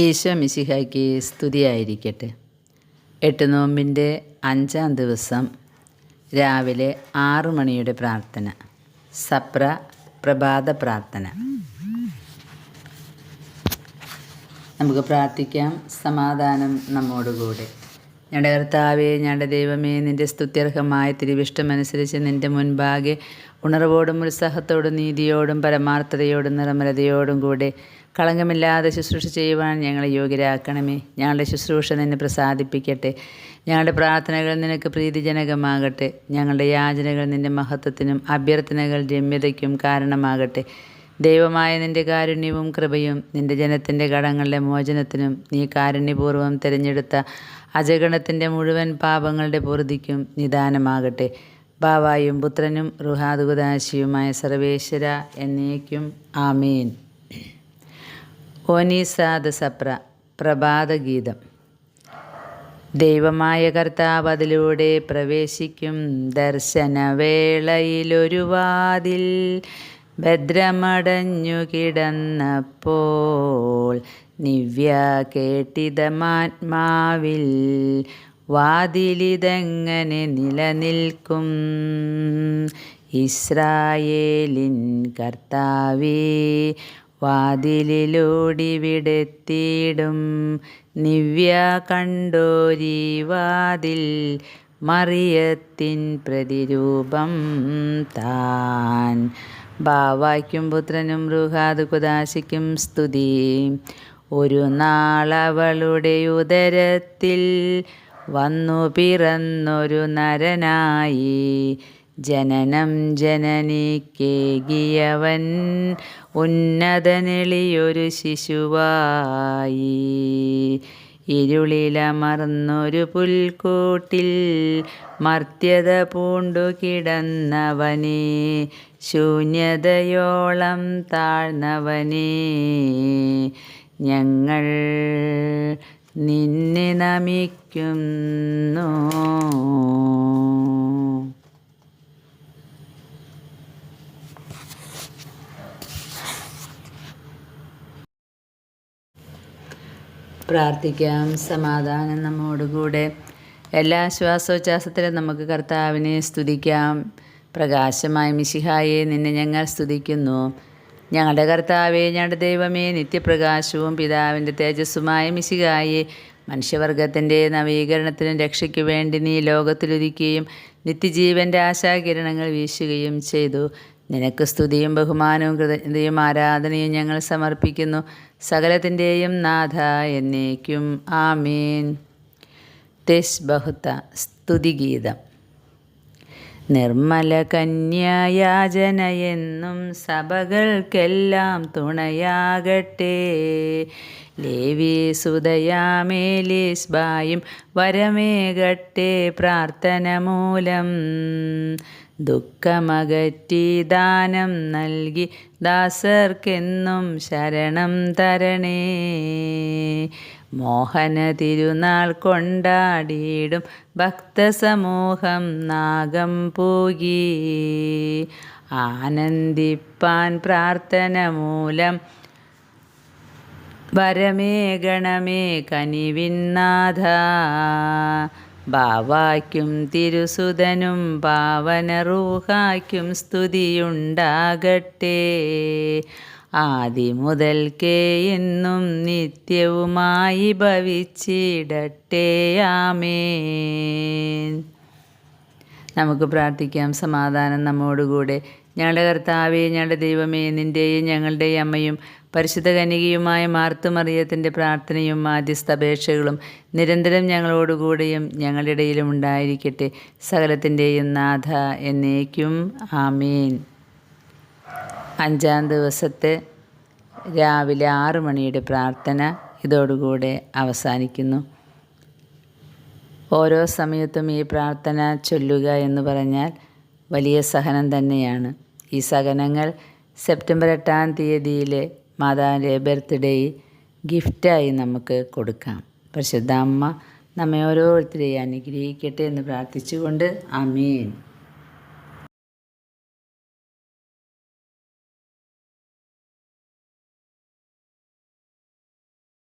ഈശോ മിശിഹായ്ക്ക് സ്തുതിയായിരിക്കട്ടെ. എട്ട് നോമ്പിന്റെ അഞ്ചാം ദിവസം രാവിലെ ആറ് മണിയുടെ പ്രാർത്ഥന സപ്ര പ്രഭാത പ്രാർത്ഥന. നമുക്ക് പ്രാർത്ഥിക്കാം സമാധാനം നമ്മോടുകൂടെ. ഞങ്ങളുടെ കർത്താവേ ഞങ്ങളുടെ ദൈവമേ നിന്റെ സ്തുത്യർഹമായ തിരുവിഷ്ടമനുസരിച്ച് നിന്റെ മുൻപാകെ ഉണർവോടും ഉത്സാഹത്തോടും നീതിയോടും പരമാർത്ഥതയോടും നിർമ്മലതയോടും കൂടെ കളങ്കമില്ലാതെ ശുശ്രൂഷ ചെയ്യുവാൻ ഞങ്ങളെ യോഗ്യരാക്കണമേ. ഞങ്ങളുടെ ശുശ്രൂഷ നിന്നെ പ്രസാദിപ്പിക്കട്ടെ. ഞങ്ങളുടെ പ്രാർത്ഥനകൾ നിനക്ക് പ്രീതിജനകമാകട്ടെ. ഞങ്ങളുടെ യാചനകൾ നിന്റെ മഹത്വത്തിനും അഭ്യർത്ഥനകൾ രമ്യതയ്ക്കും കാരണമാകട്ടെ. ദൈവമായ നിന്റെ കാരുണ്യവും കൃപയും നിന്റെ ജനത്തിന്റെ കടങ്ങളുടെ മോചനത്തിനും നീ കാരുണ്യപൂർവം തിരഞ്ഞെടുത്ത അജഗണത്തിന്റെ മുഴുവൻ പാപങ്ങളുടെ പൊറുതിക്കും നിദാനമാകട്ടെ. ബാവായും പുത്രനും റുഹാദുകുദാശിയുമായ സർവേശ്വര എന്നേക്കും ആമീൻ. ഓനീസാദ സപ്ര പ്രഭാതഗീതം ദൈവമായ കർത്താവ് അതിലൂടെ പ്രവേശിക്കും ദർശനവേളയിലൊരു വാതിൽ ഭദ്രമടഞ്ഞു കിടന്നപ്പോൾ നിവ്യ കേട്ടിതമാത്മാവിൽ വാതിലിതെങ്ങനെ നിലനിൽക്കും? ഇസ്രായേലിൻ കർത്താവേ വാതിലിലൂടിവിടെത്തിയിടും. നിവ്യ കണ്ടോരി വാതിൽ മറിയത്തിൻ പ്രതിരൂപം താൻ. ബാവായ്ക്കും പുത്രനും റുഹാദ് കുദാശിക്കും സ്തുതി. ഒരു നാളവളുടെ ഉദരത്തിൽ വന്നു പിറന്നൊരു നരനായി. ജനനം ജനനിക്കേകിയവൻ ഉന്നതനെളിയൊരു ശിശുവായി. ഇരുളിലമർന്നൊരു പുൽക്കൂട്ടിൽ മർത്യത പൂണ്ടു കിടന്നവനെ ശൂന്യതയോളം താഴ്ന്നവനെ ഞങ്ങൾ നിന്നെ നമിക്കുന്നു. പ്രാർത്ഥിക്കാം. സമാധാനം നമ്മോടുകൂടെ. എല്ലാ ശ്വാസോച്ഛ്വാസത്തിലും നമുക്ക് കർത്താവിനെ സ്തുതിക്കാം. പ്രകാശമായ മിശിഹായെ നിന്നെ ഞങ്ങൾ സ്തുതിക്കുന്നു. ഞങ്ങളുടെ കർത്താവേ ഞങ്ങളുടെ ദൈവമേ നിത്യപ്രകാശവും പിതാവിന്റെ തേജസ്സുമായ മിശികായി മനുഷ്യവർഗത്തിന്റെ നവീകരണത്തിനും രക്ഷയ്ക്കു വേണ്ടി നീ ലോകത്തിലൊരുക്കുകയും നിത്യജീവന്റെ ആശാകിരണങ്ങൾ വീശുകയും ചെയ്തു. നിനക്ക് സ്തുതിയും ബഹുമാനവും കൃതജ്ഞതയും ആരാധനയും ഞങ്ങൾ സമർപ്പിക്കുന്നു. സകലത്തിന്റെയും നാഥ എന്നേക്കും. ആമീൻ. തെസ് ബഹുത്ത സ്തുതിഗീതം. നിർമ്മല കന്യായാചനയെന്നും സഭകൾക്കെല്ലാം തുണയാകട്ടെ. ലേവി സുതയാമേലിസ്ബായും വരമേകട്ടെ പ്രാർത്ഥന മൂലം. ദുഃഖമകറ്റി ദാനം നൽകി ദാസർക്കെന്നും ശരണം തരണേ. മോഹന തിരുനാൾ കൊണ്ടാടിയിടും ഭക്തസമൂഹം നാഗം പൂകി. ആനന്ദിപ്പാൻ പ്രാർത്ഥന മൂലം വരമേ ഗണമേ കനിവിന്നാഥ ബാവായ്ക്കും തിരുസുതനും പാവനറൂഹായ്ക്കും സ്തുതിയുണ്ടാകട്ടെ. ആദി മുതൽക്കേ എന്നും നിത്യവുമായി ഭവിച്ചിടട്ടെ ആമേൻ. നമുക്ക് പ്രാർത്ഥിക്കാം. സമാധാനം നമ്മോടുകൂടെ. ഞങ്ങളുടെ കർത്താവേ ഞങ്ങളുടെ ദൈവമേ നിന്റെയും ഞങ്ങളുടെയും അമ്മയും പരിശുദ്ധ കനികയുമായ മാർത്തുമറിയത്തിന്റെ പ്രാർത്ഥനയും മാധ്യസ്ഥപേക്ഷകളും നിരന്തരം ഞങ്ങളോടുകൂടെയും ഞങ്ങളുടെ ഇടയിലും ഉണ്ടായിരിക്കട്ടെ. സകലത്തിന്റെയും നാഥ എന്നേക്കും. ആമീൻ. അഞ്ചാം ദിവസത്തെ രാവിലെ ആറ് മണിയുടെ പ്രാർത്ഥന ഇതോടുകൂടെ അവസാനിക്കുന്നു. ഓരോ സമയത്തും ഈ പ്രാർത്ഥന ചൊല്ലുക എന്ന് പറഞ്ഞാൽ വലിയ സഹനം തന്നെയാണ്. ഈ സഹനങ്ങൾ സെപ്റ്റംബർ എട്ടാം തീയതിയിലെ മാതാവിന്റെ ബർത്ത്ഡേ ഗിഫ്റ്റായി നമുക്ക് കൊടുക്കാം. പരിശുദ്ധ അമ്മ നമ്മെ ഓരോരുത്തരെയും അനുഗ്രഹിക്കട്ടെ എന്ന് പ്രാർത്ഥിച്ചുകൊണ്ട് അമീൻ